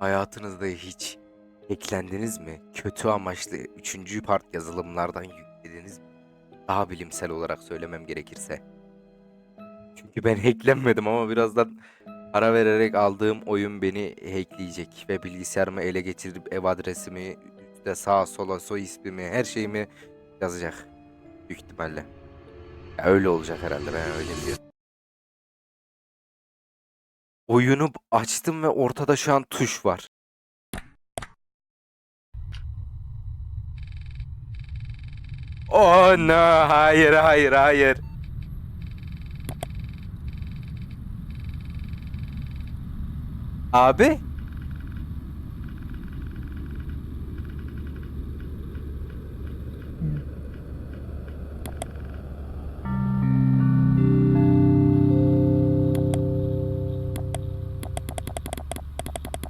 Hayatınızda hiç eklendiniz mi? Kötü amaçlı üçüncü part yazılımlardan yüklediniz mi? Daha bilimsel olarak söylemem gerekirse. Çünkü ben hacklenmedim ama birazdan para vererek aldığım oyun beni hackleyecek ve bilgisayarımı ele geçirip ev adresimi, üstte sağa sola soy ismimi, her şeyimi yazacak. Büyük ihtimalle. Ya öyle olacak herhalde ben öyle biliyorum. Oyunu açtım ve ortada şu an tuş var. Oh no, hayır hayır hayır. Abi?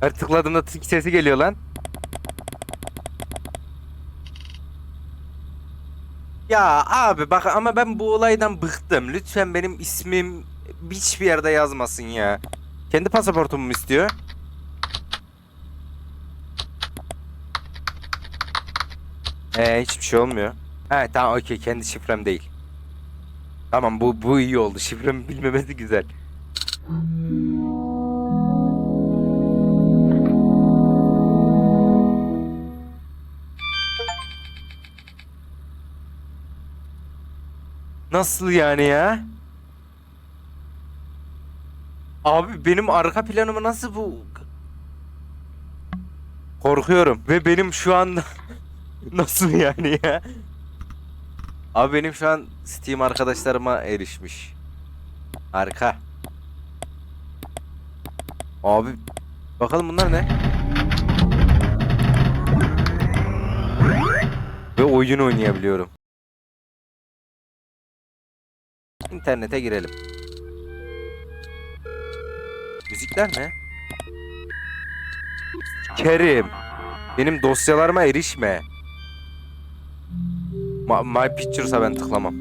Her tıkladığımda tık sesi geliyor lan. Ya abi bak ama ben bu olaydan bıktım. Lütfen benim ismim hiçbir yerde yazmasın ya. Kendi pasaportumu mu istiyor? Ee hiçbir şey olmuyor. He tamam okey kendi şifrem değil. Tamam bu bu iyi oldu. Şifremi bilmemesi güzel. Nasıl yani ya? Abi benim arka planımı nasıl bu? Korkuyorum ve benim şu anda nasıl yani ya? Abi benim şu an Steam arkadaşlarıma erişmiş. Harika. Abi bakalım bunlar ne? Ve oyun oynayabiliyorum. İnternete girelim. Müzikler ne? Kerim. Benim dosyalarıma erişme. Ma My Pictures'a ben tıklamam.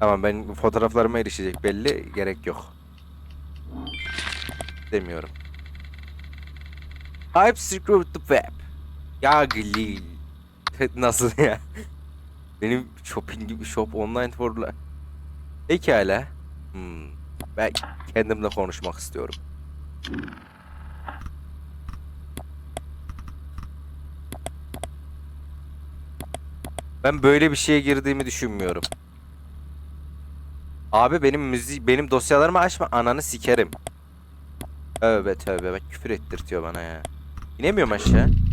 Tamam ben fotoğraflarıma erişecek belli. Gerek yok. Demiyorum. Hype Secret the Web. Ya glil. Nasıl ya? Benim shopping gibi shop online for la- Pekala. Hmm. Ben kendimle konuşmak istiyorum. Ben böyle bir şeye girdiğimi düşünmüyorum. Abi benim müzik benim dosyalarımı açma ananı sikerim. Tövbe tövbe bak küfür ettirtiyor bana ya. İnemiyorum aşağı.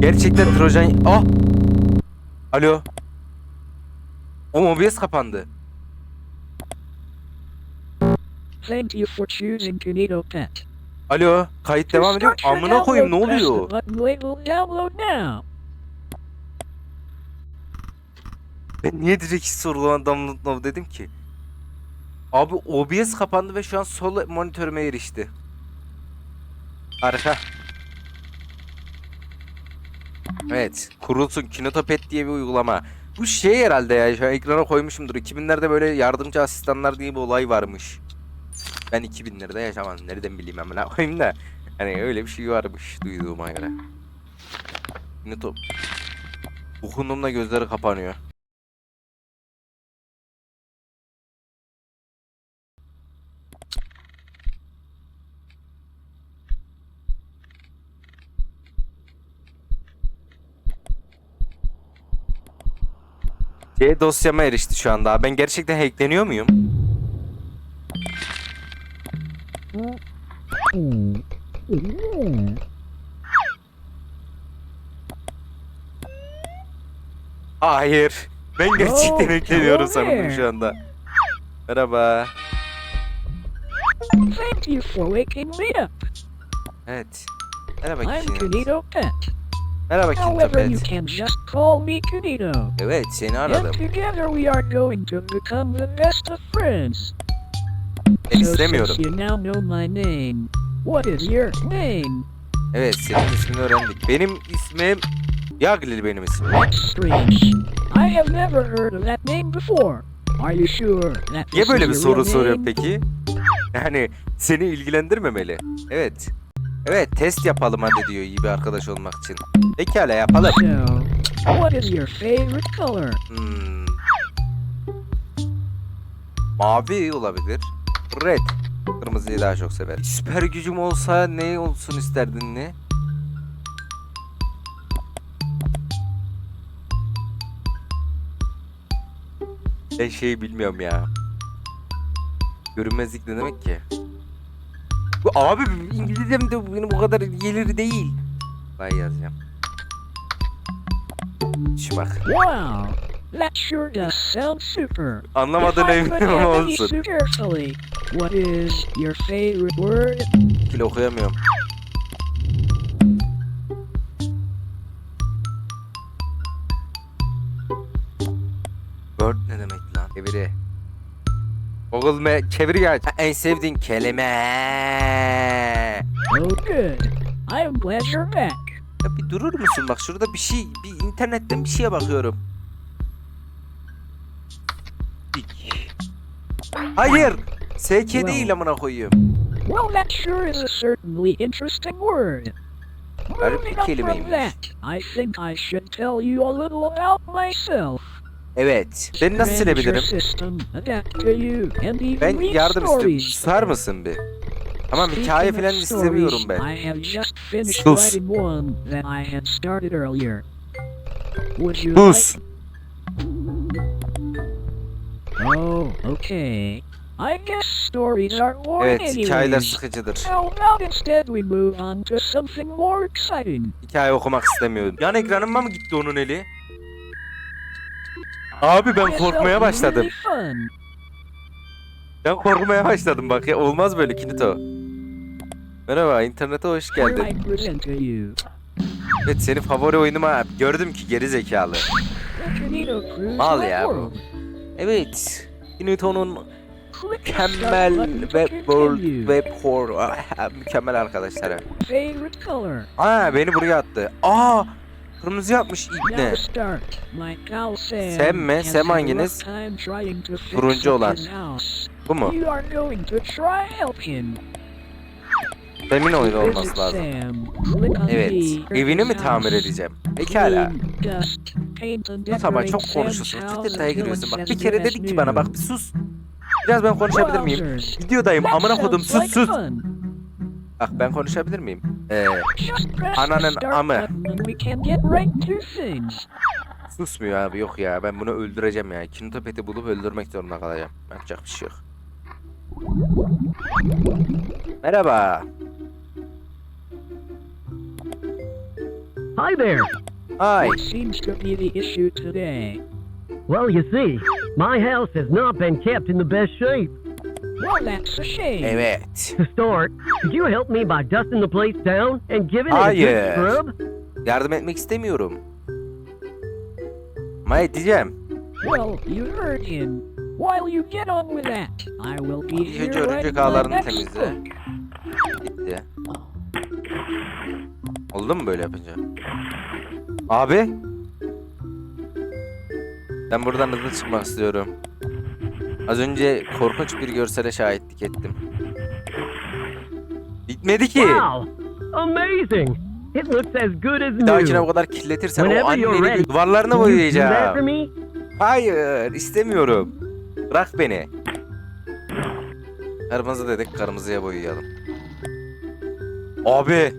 Gerçekten Trojan... Ah! Alo. O OBS kapandı. Thank you for choosing Kinito Pet. Alo. Kayıt devam ediyor. Amına koyayım ne oluyor? Ben niye direkt hiç sorgulamadan download now dedim ki? Abi OBS kapandı ve şu an sol monitörüme erişti. Harika. Evet. Kurulsun Kinetopet diye bir uygulama. Bu şey herhalde ya. Şu an ekrana koymuşumdur. 2000'lerde böyle yardımcı asistanlar diye bir olay varmış. Ben 2000'lerde yaşamadım. Nereden bileyim amına koyayım da. Hani öyle bir şey varmış duyduğuma göre. Kinetop. Dokunduğumda gözleri kapanıyor. C dosyama erişti şu anda. Ben gerçekten hackleniyor muyum? Hayır. Ben gerçekten Oh, hackleniyorum sanırım şu anda. Merhaba. Thank you for waking me up. Evet. Merhaba I'm. Kinito Pet. Merhaba However, you can just call me Kinito. Evet seni And aradım. together we are going to become the best of friends. Ben So istemiyorum. since you now know my name, What is your name? Evet senin ismini öğrendik. Benim ismim Yaglil benim ismim. That's strange. I have never heard of that name before. Are you sure that Niye this böyle is bir your soru real soruyor name? peki? Yani seni ilgilendirmemeli. Evet. Evet test yapalım hadi diyor iyi bir arkadaş olmak için. Pekala yapalım. So, what is your favorite color? Hmm. Mavi olabilir. Red. Kırmızıyı daha çok sever. Süper gücüm olsa ne olsun isterdin ne? Ben şeyi bilmiyorum ya. Görünmezlik ne demek ki? Bu abi İngilizcem de benim o kadar gelir değil. Vay yazacağım. Şu bak. Wow, that sure does sound super. I eminim ama olsun. what is your favorite word? Bile okuyamıyorum. Google me çeviri gel. En sevdiğin kelime. Oh, good. I am glad you're back. Ya bir durur musun? Bak şurada bir şey, bir internetten bir şeye bakıyorum. Hayır. SK Well. değil amına koyayım. Well, that sure is a certainly interesting word. Garip bir kelimeymiş. I think I should tell you a little about myself. Evet. Ben nasıl silebilirim? Ben yardım istiyorum. Susar mısın bir? Tamam hikaye falan istemiyorum ben. Sus. Sus. Oh, okay. I guess stories are boring Evet hikayeler anyways. sıkıcıdır. So now instead we move on to something more exciting. Hikaye okumak istemiyorum. Yan ekranıma mı gitti onun eli? Abi ben korkmaya başladım. Ben korkmaya başladım bak ya olmaz böyle Kinito. Merhaba internete hoş geldin. Evet seni favori oyunuma gördüm ki geri zekalı. Mal ya bu. Evet. Kinito'nun mükemmel web world web core ah, mükemmel color. Aa beni buraya attı. Aa kırmızı yapmış ibne. Sam mi? a hanginiz? Turuncu olan. Bu mu? Semin oyunu olması lazım. Evet. Evini mi tamir edeceğim? Pekala. Ama çok konuşuyorsun. Tık detaya giriyorsun. Bak bir kere dedik ki bana bak bir sus. Biraz ben konuşabilir miyim? Videodayım amına kodum sus sus. Bak ben konuşabilir miyim? Ee, Ananın amı. susmuyor abi yok ya ben bunu öldüreceğim ya. Kinotopeti bulup öldürmek zorunda kalacağım. Yapacak bir şey yok. Merhaba. Hi there. Ay. What seems to be the issue today? Well, you see, my house has not been kept in the best shape. Well, that's a shame. Evet. To start, could you help me by dusting the place down and giving it a Hayır. good scrub? Yardım etmek istemiyorum. Ama edeceğim. Well, you heard him. While you get on with that, I will be İlk here önce örümcek writing my ağlarını next temizle. book. Gitti. Oldu mu böyle yapınca? Abi. Ben buradan hızlı çıkmak istiyorum. Az önce korkunç bir görsele şahitlik ettim. Bitmedi ki. Wow, amazing. It looks as good as Bir dahakine bu new. kadar kirletirsen o anneni bir duvarlarına boyayacağım. Hayır istemiyorum. Bırak beni. Kırmızı dedik kırmızıya boyayalım. Abi.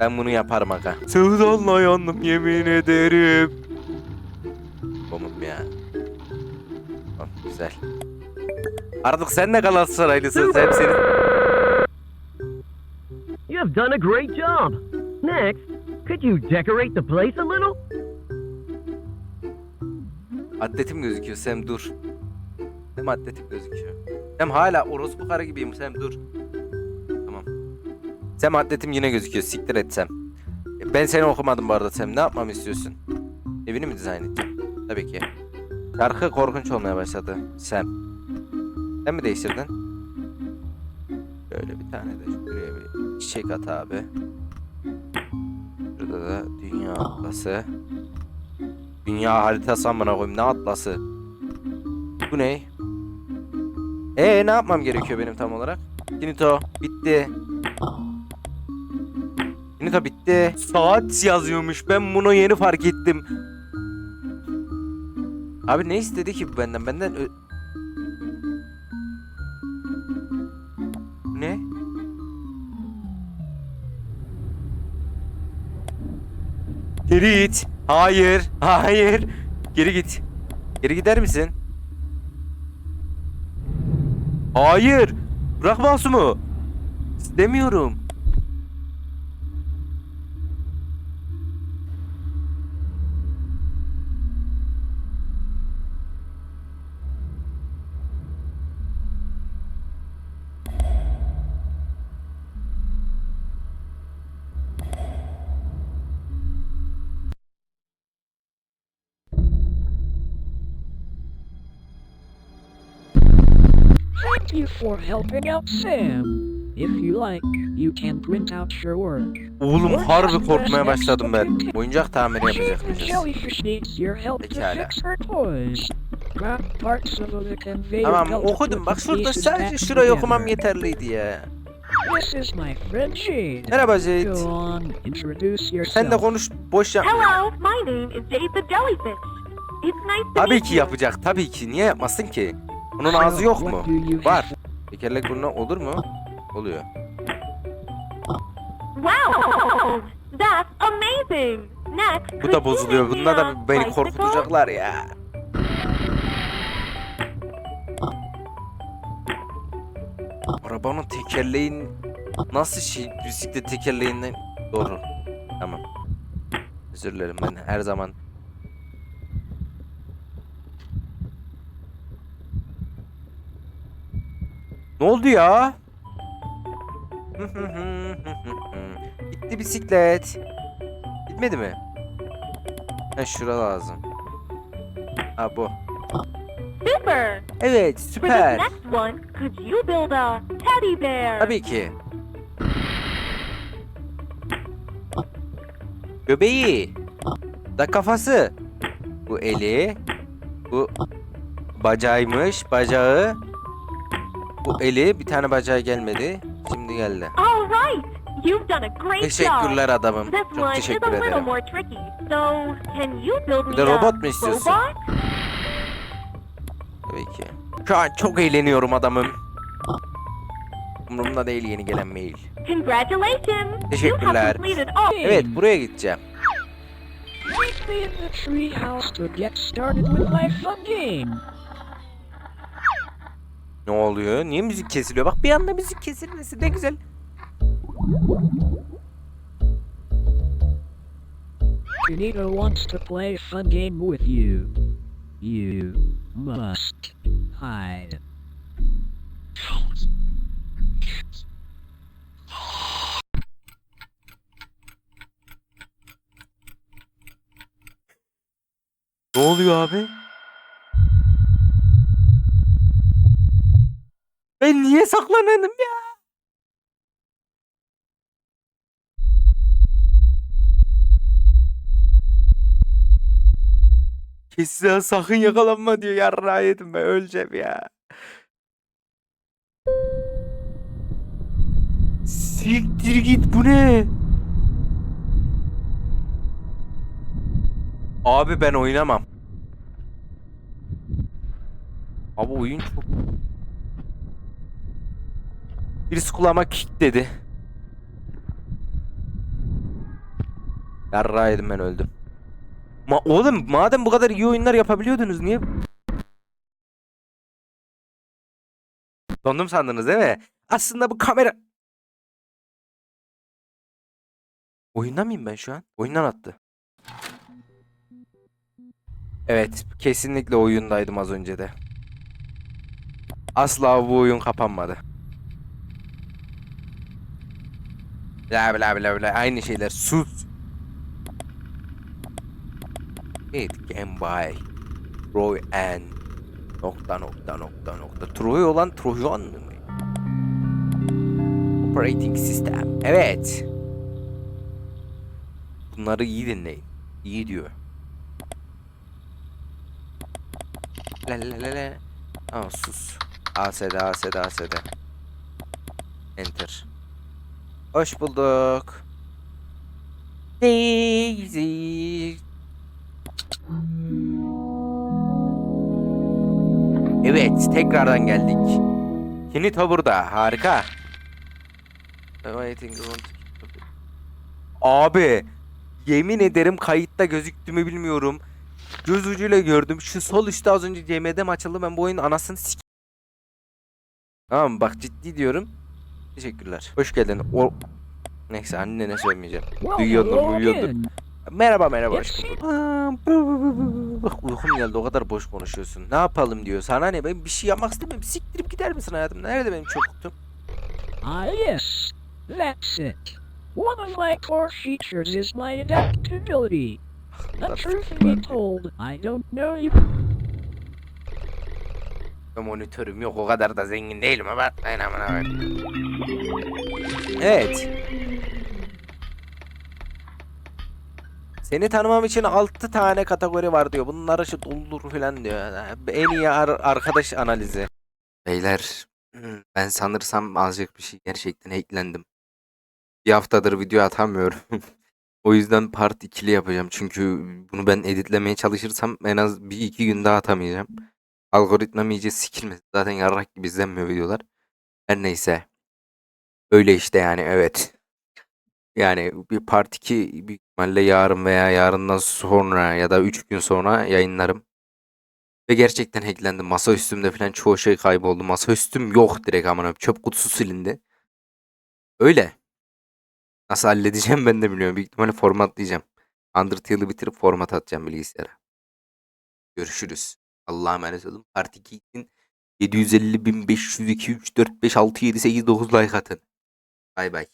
Ben bunu yaparım aga. Sevdanla yandım yemin ederim. Bomum ya. Tamam, güzel. Artık sen de Galatasaraylısın. Sen senin... You have done a great job. Next, could you decorate the place a little? Atletim gözüküyor Sem dur. Sem atletim gözüküyor. Sem hala orospu karı gibiyim Sem dur. Tamam. Sem atletim yine gözüküyor siktir et Sem. E, Ben seni okumadım bu arada Sem ne yapmamı istiyorsun? Evini mi dizayn edeceğim? Tabii ki. Şarkı korkunç olmaya başladı Sem. Sen mi değiştirdin? Böyle bir tane de şuraya bir çiçek at abi. Burada da dünya atlası. Dünya haritası amına koyayım ne atlası? Bu ne? Ee ne yapmam gerekiyor benim tam olarak? Finito bitti. Finito bitti. Saat yazıyormuş. Ben bunu yeni fark ettim. Abi ne istedi ki bu benden? Benden Geri git. Hayır. Hayır. Geri git. Geri gider misin? Hayır. Bırak masumu. İstemiyorum. You for helping out Sam. If you like, you can print out your work. Oğlum harbi korkmaya başladım ben. Oyuncak tamiri yapacakmışız. jellyfish needs your help to Pekala. Tamam okudum. Bak the şurada sadece şurayı okumam yeterliydi ya. This is my friend Jade. Merhaba Jade. Go on, introduce yourself. Sen de konuş boş yapma. Hello, my name is Jade the Jellyfish. It's nice to Tabii meet ki you. yapacak. Tabii ki. Niye yapmasın ki? Onun So, ağzı yok mu? Var. Tekerlek burnu olur mu? Oluyor. Wow, that's amazing. Next, Bu da bozuluyor. Bunlar da beni korkutacaklar ya. Arabanın tekerleğin nasıl şey bisiklet tekerleğinden doğru. Tamam. Özür dilerim ben her zaman Ne oldu ya? Gitti bisiklet. Gitmedi mi? Ha şura lazım. Ha bu. Super. Evet süper. next one, could you build a teddy bear? Tabii ki. Göbeği. Da kafası. Bu eli. Bu bacağıymış. Bacağı. Bu eli. Bir tane bacağı gelmedi. Şimdi geldi. All right, you've done a great job. Teşekkürler adamım. This Çok one is a teşekkür little ederim. more tricky. So, can you build Bir de a robot mu istiyorsun? Tabii ki. Şu an çok eğleniyorum adamım. Umurumda değil yeni gelen mail. Teşekkürler. Evet buraya gideceğim. Meet me in the treehouse to get started with my fun game. Ne oluyor? Niye müzik kesiliyor? Bak bir anda müzik kesilmesi ne güzel. Junito wants to play a fun game with you. You must hide. Ne oluyor abi? Niye saklananım ya? Kesin sakın yakalanma diyor yarrağı yedim ben öleceğim ya. Siktir git bu ne? Abi ben oynamam. Abi oyun çok... Birisi kulağıma kick dedi. Yarrağıydım ben öldüm. Ma oğlum madem bu kadar iyi oyunlar yapabiliyordunuz niye? Dondum sandınız değil mi? Aslında bu kamera... Oyunda mıyım ben şu an? Oyundan attı. Evet, kesinlikle oyundaydım az önce de. Asla bu oyun kapanmadı. Bla bla bla bla aynı şeyler sus. It can buy Troy and nokta nokta nokta nokta Troy olan Trojan mı? Operating System. Evet. Bunları iyi dinleyin. İyi diyor. La la la la. Aa sus. ASD ASD ASD. Enter. Hoş bulduk. Daisy. Evet, tekrardan geldik. Kinito burada, harika. Abi, yemin ederim kayıtta gözüktü mü bilmiyorum. Göz ucuyla gördüm. Şu sol üstte az önce CM'de açıldı. Ben bu oyunun anasını sik... Tamam bak ciddi diyorum. Teşekkürler. Hoş geldin. O... Neyse annene söylemeyeceğim. Duyuyordum. again. Merhaba merhaba aşkım. Bak uykum geldi o kadar boş konuşuyorsun. Ne yapalım diyor. Sana ne ben bir şey yapmak istemiyorum. Siktirip gider misin hayatım? Nerede benim çocukluktum? Ah, yes. That's it. One of my core features is my adaptability. The truth be told, I don't know you. Ben monitörüm yok o kadar da zengin değilim ama ben aman. Evet. Seni tanımam için 6 tane kategori var diyor. Bunları şu doldur falan diyor. En iyi ar- arkadaş analizi. Beyler ben sanırsam azıcık bir şey gerçekten hacklendim. Bir haftadır video atamıyorum. o yüzden part 2'li yapacağım. Çünkü bunu ben editlemeye çalışırsam en az bir iki gün daha atamayacağım. Algoritmam iyice sikilmesin. Zaten yarrak gibi izlenmiyor videolar. Her neyse. Öyle işte yani evet. Yani bir part 2 büyük ihtimalle yarın veya yarından sonra ya da 3 gün sonra yayınlarım. Ve gerçekten hacklendim. Masa üstümde falan çoğu şey kayboldu. Masa üstüm yok direkt amına. Çöp kutusu silindi. Öyle. Nasıl halledeceğim ben de bilmiyorum. Büyük ihtimalle formatlayacağım. Undertale'ı bitirip format atacağım bilgisayara. Görüşürüz. Allah'a emanet olun. Part 2 için 750 1500 2 3 4 5 6 7 8 9 like atın. Bay bay.